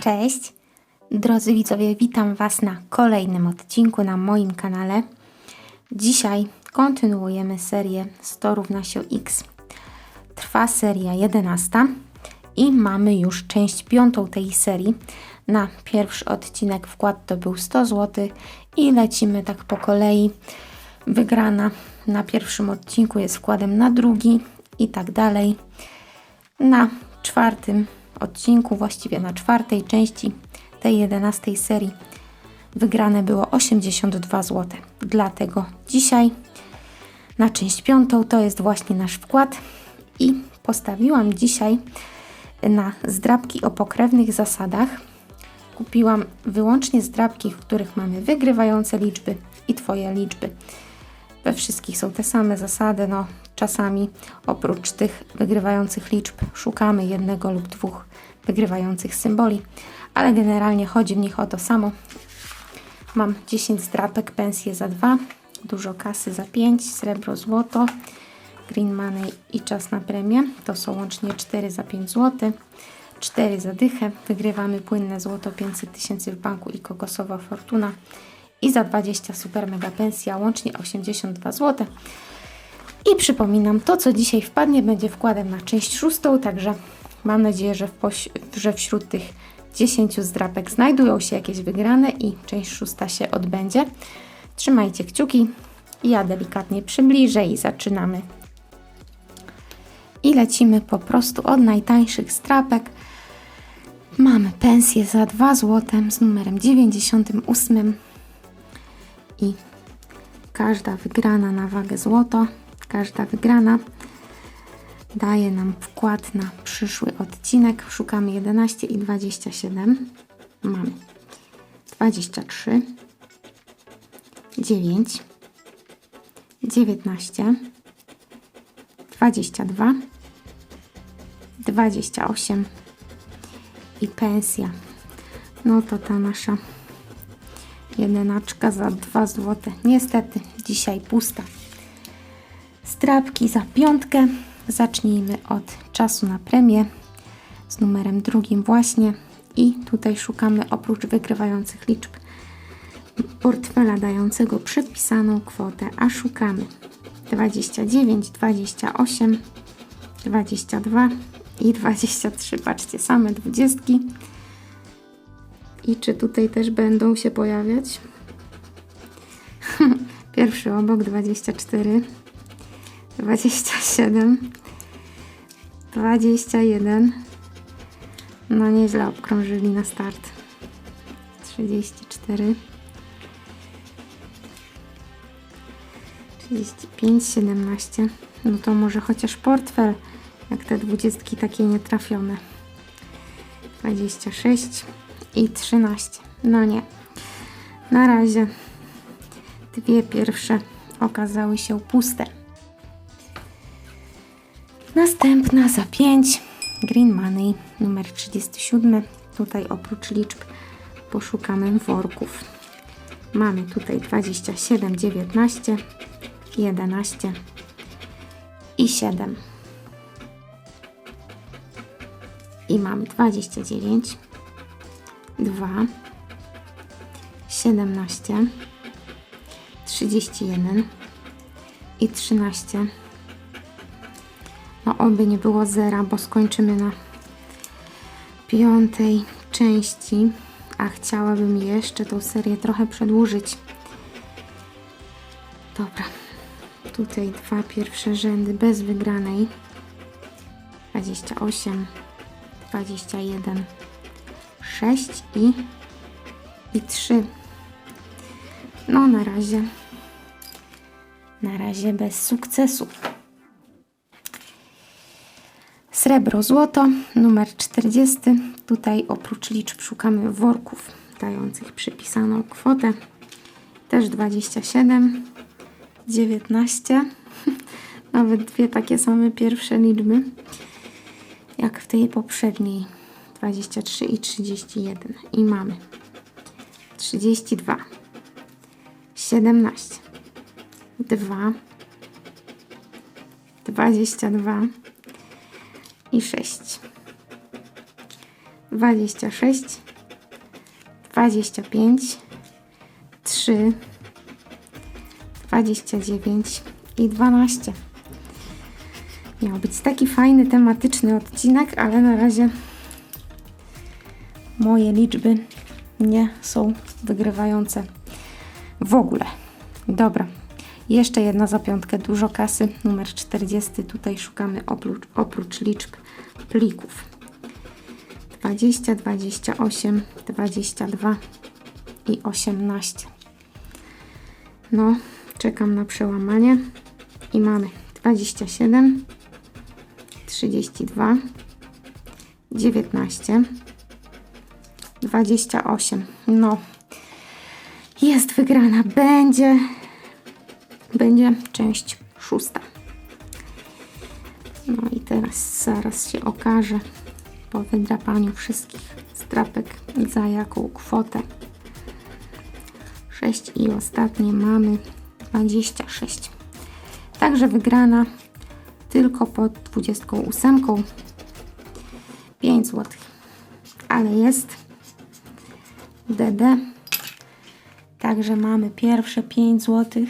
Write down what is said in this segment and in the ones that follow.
Cześć! Drodzy widzowie, witam Was na kolejnym odcinku na moim kanale. Dzisiaj kontynuujemy serię 100 równa się X. Trwa seria 11 i mamy już część piątą tej serii. Na pierwszy odcinek wkład to był 100 zł i lecimy tak po kolei. Wygrana na pierwszym odcinku jest wkładem na drugi i tak dalej. Na czwartym odcinku, właściwie na czwartej części tej 11 serii wygrane było 82 zł. Dlatego dzisiaj na część piątą to jest właśnie nasz wkład i postawiłam dzisiaj na zdrabki o pokrewnych zasadach. Kupiłam wyłącznie zdrabki, w których mamy wygrywające liczby i Twoje liczby. We wszystkich są te same zasady, no czasami oprócz tych wygrywających liczb szukamy jednego lub dwóch wygrywających symboli, ale generalnie chodzi w nich o to samo. Mam 10 zdrapek, pensje za 2, dużo kasy za 5, srebro, złoto, green money i czas na premię. To są łącznie 4 za 5 zł. 4 za dychę. Wygrywamy płynne złoto 500 tysięcy w banku i kokosowa fortuna. I za 20 super mega pensja, łącznie 82 zł. I przypominam, to co dzisiaj wpadnie będzie wkładem na część szóstą, także mam nadzieję, że, w że wśród tych 10 zdrapek znajdują się jakieś wygrane i część szósta się odbędzie. Trzymajcie kciuki. Ja delikatnie przybliżę i zaczynamy. I lecimy po prostu od najtańszych strapek. Mamy pensję za 2 zł z numerem 98 i każda wygrana na wagę złoto, każda wygrana daje nam wkład na przyszły odcinek. Szukamy 11 i 27. Mamy 23, 9, 19, 22, 28 i pensja. No to ta nasza jedenaczka za 2 zł. Niestety dzisiaj pusta. Strapki za piątkę. Zacznijmy od czasu na premię z numerem drugim właśnie i tutaj szukamy oprócz wygrywających liczb portfela dającego przepisaną kwotę, a szukamy 29, 28, 22 i 23. Patrzcie, same dwudziestki. I czy tutaj też będą się pojawiać? Pierwszy obok 24, 27, 21. No nieźle obkrążyli na start. 34, 35, 17. No to może chociaż portfel, jak te dwudziestki takie nietrafione. 26 i 13. No nie. Na razie dwie pierwsze okazały się puste. Następna za 5. Green Money numer 37. Tutaj oprócz liczb poszukamy worków. Mamy tutaj 27, 19, 11 i 7. I mamy 29, 2, 17, 31 i 13. No oby nie było zera, bo skończymy na piątej części, a chciałabym jeszcze tą serię trochę przedłużyć. Dobra, tutaj dwa pierwsze rzędy bez wygranej. 28, 21, 6 i, i 3. No na razie, na razie bez sukcesu. Srebro, złoto, numer 40. Tutaj oprócz liczb szukamy worków dających przypisaną kwotę. Też 27, 19. Nawet dwie takie same pierwsze liczby, jak w tej poprzedniej. 23 i 31. I mamy 32, 17, 2, 22 i 6. 26 25, 3, 29 i 12. Miał być taki fajny, tematyczny odcinek, ale na razie moje liczby nie są wygrywające w ogóle. Dobra, jeszcze jedna za piątkę, dużo kasy, numer 40. Tutaj szukamy oprócz, oprócz liczb plików. 20, 28, 22 i 18. No, czekam na przełamanie i mamy 27, 32, 19, 28. No, jest wygrana. Będzie, będzie część szósta. No i teraz zaraz się okaże po wydrapaniu wszystkich strapek za jaką kwotę. 6 i ostatnie mamy 26. Także wygrana tylko pod 28. 5 zł. Ale jest DD. Także mamy pierwsze 5 zł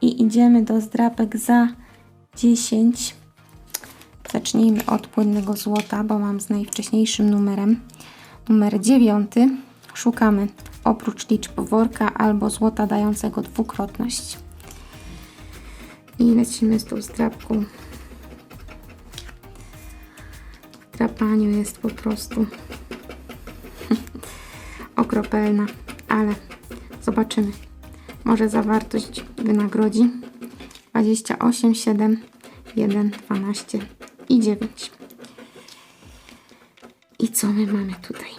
i idziemy do zdrapek za 10. Zacznijmy od płynnego złota, bo mam z najwcześniejszym numerem. Numer 9. Szukamy oprócz liczb worka albo złota dającego dwukrotność. I lecimy z tą zdrapką. W drapaniu jest po prostu okropelna, ale zobaczymy. Może zawartość wynagrodzi 28, 7, 1, 12 i 9. I co my mamy tutaj?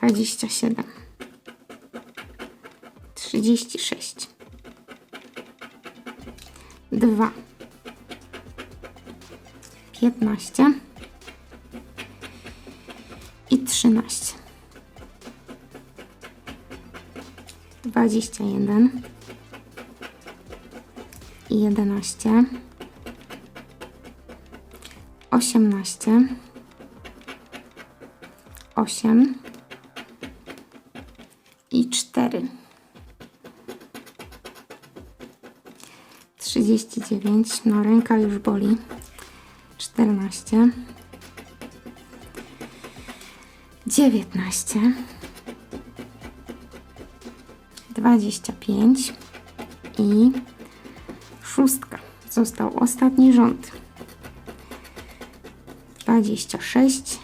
27, 36, 2, 15 i 13. 21 i 11 18 8 i 4 39 no ręka już boli. 14 19 25 i szóstka. Został ostatni rząd. 26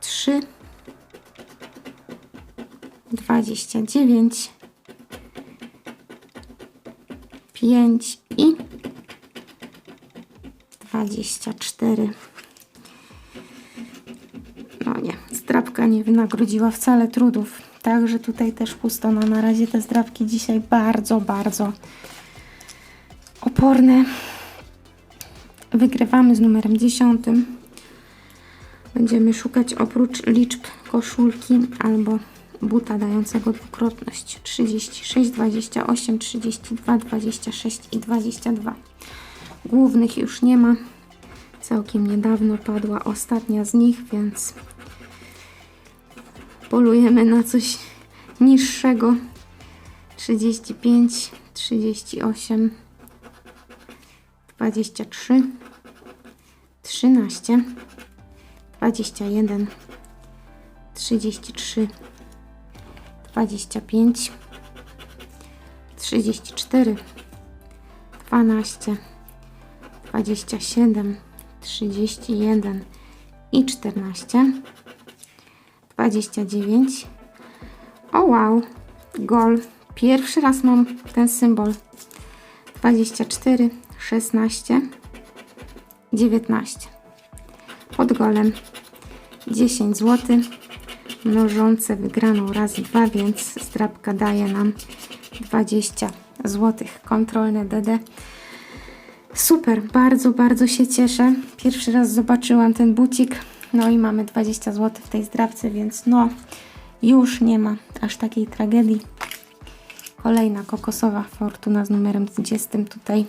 3 29 5 i 24 no nie, zdrabka nie wynagrodziła wcale trudów. Także tutaj też pusto. No na razie te zdrabki dzisiaj bardzo, bardzo oporne. Wygrywamy z numerem 10. Będziemy szukać oprócz liczb koszulki albo buta dającego dwukrotność 36, 28, 32, 26 i 22. Głównych już nie ma. Całkiem niedawno padła ostatnia z nich, więc polujemy na coś niższego. 35, 38, 23, 13, 21, 33, 25, 34, 12, 27, 31 i 14. 29. O wow, gol. Pierwszy raz mam ten symbol. 24, 16, 19. Pod golem 10 zł. Mnożące wygraną razy 2, więc strapka daje nam 20 zł. Kontrolne DD. Super, bardzo, bardzo się cieszę. Pierwszy raz zobaczyłam ten bucik. No i mamy 20 zł w tej zdrawce, więc no już nie ma aż takiej tragedii. Kolejna kokosowa fortuna z numerem 20 tutaj.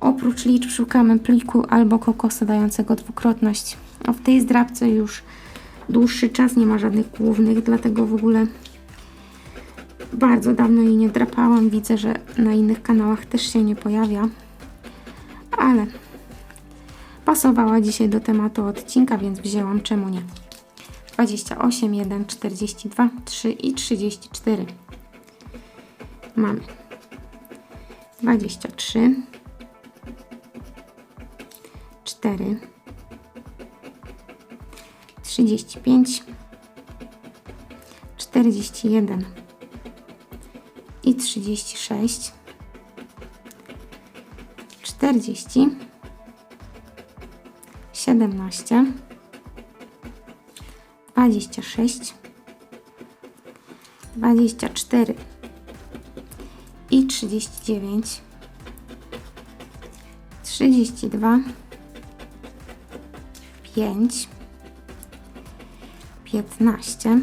Oprócz liczb szukamy pliku albo kokosa dającego dwukrotność. A w tej zdrabce już dłuższy czas, nie ma żadnych głównych, dlatego w ogóle bardzo dawno jej nie drapałam. Widzę, że na innych kanałach też się nie pojawia, ale pasowała dzisiaj do tematu odcinka, więc wzięłam, czemu nie. 28, 1, 42, 3 i 34. Mamy 23, 4, 35, 41 i 36, 40, 17, 26, 24 i 39, 32, 5, 15,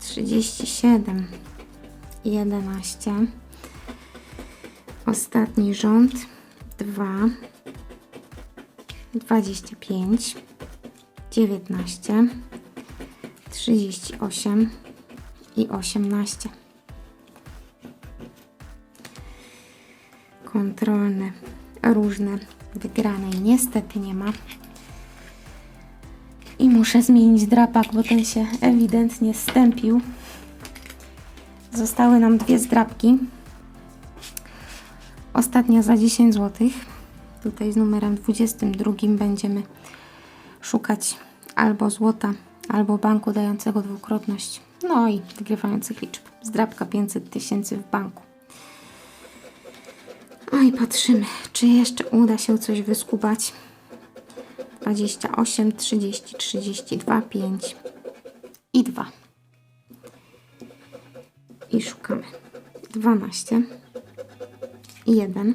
37, 11, ostatni rząd 2, 25, 19, 38 i 18. Kontrolne, różne, wygranej niestety nie ma. I muszę zmienić drapak, bo ten się ewidentnie stępił. Zostały nam dwie zdrapki. Ostatnia za 10 zł. Tutaj z numerem 22 będziemy szukać albo złota, albo banku dającego dwukrotność. No i wygrywających liczb. Zdrabka 500 tysięcy w banku. No i patrzymy, czy jeszcze uda się coś wyskubać. 28, 30, 32, 5 i 2. I szukamy. 12, 1,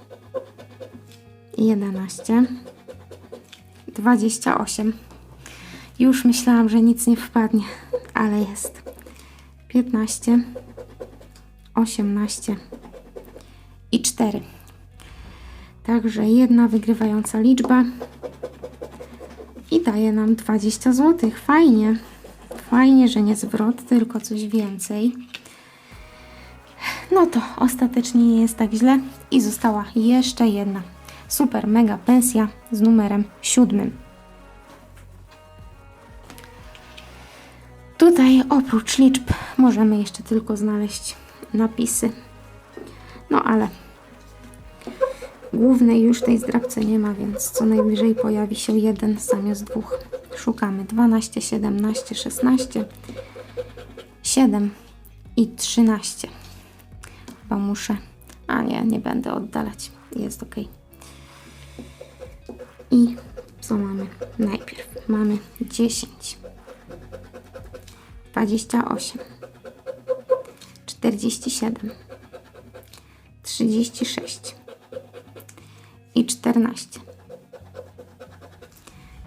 11, 28. Już myślałam, że nic nie wpadnie, ale jest. 15, 18 i 4. Także jedna wygrywająca liczba i daje nam 20 zł. Fajnie. Fajnie, że nie zwrot, tylko coś więcej. No to ostatecznie nie jest tak źle i została jeszcze jedna super mega pensja z numerem siódmym. Tutaj oprócz liczb możemy jeszcze tylko znaleźć napisy. No ale głównej już tej zdrabce nie ma, więc co najwyżej pojawi się jeden zamiast dwóch. Szukamy 12, 17, 16, 7 i 13. Chyba muszę. A nie, nie będę oddalać. Jest ok. I co mamy? Najpierw mamy 10, 28, 47, 36 i 14,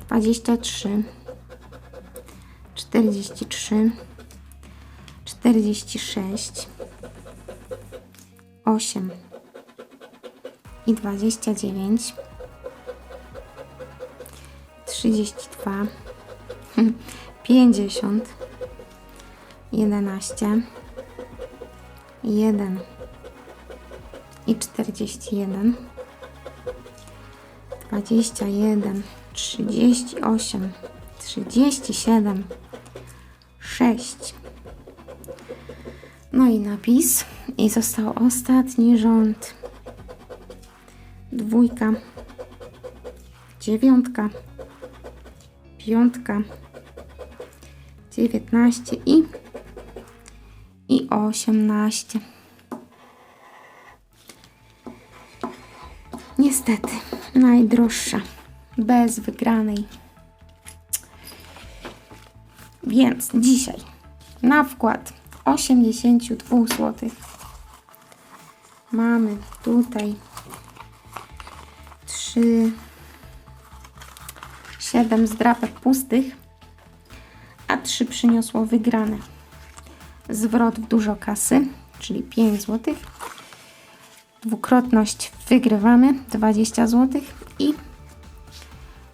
23, 43, 46, 8 i 29, 32, 50, 11, 1 i 41, 21, 38, 37, 6. No i napis. I został ostatni rząd. Dwójka, dziewiątka, piątka, dziewiętnaście i, i osiemnaście. Niestety, najdroższa, bez wygranej Więc dzisiaj na wkład 82 zł mamy tutaj 3 7 zdrapek pustych, a 3 przyniosło wygrane. Zwrot w dużo kasy, czyli 5 zł. Dwukrotność wygrywamy 20 zł i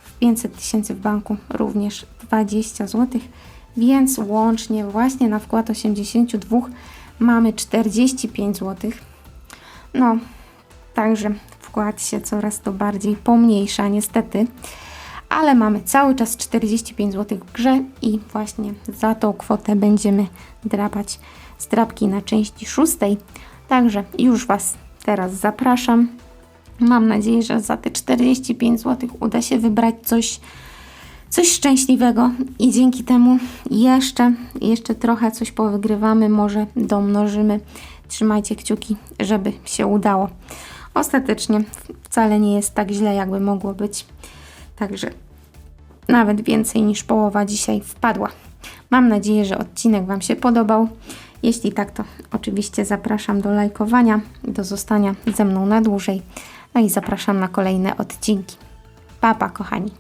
w 500 tysięcy w banku również 20 zł, więc łącznie właśnie na wkład 82 mamy 45 zł. No, także wkład się coraz to bardziej pomniejsza niestety, ale mamy cały czas 45 zł w grze i właśnie za tą kwotę będziemy drapać zdrapki na części szóstej. Także już Was teraz zapraszam. Mam nadzieję, że za te 45 zł uda się wybrać coś, coś szczęśliwego i dzięki temu jeszcze, jeszcze trochę coś powygrywamy, może domnożymy. Trzymajcie kciuki, żeby się udało. Ostatecznie wcale nie jest tak źle, jakby mogło być. Także nawet więcej niż połowa dzisiaj wpadła. Mam nadzieję, że odcinek Wam się podobał. Jeśli tak, to oczywiście zapraszam do lajkowania, do zostania ze mną na dłużej. No i zapraszam na kolejne odcinki. Papa, kochani.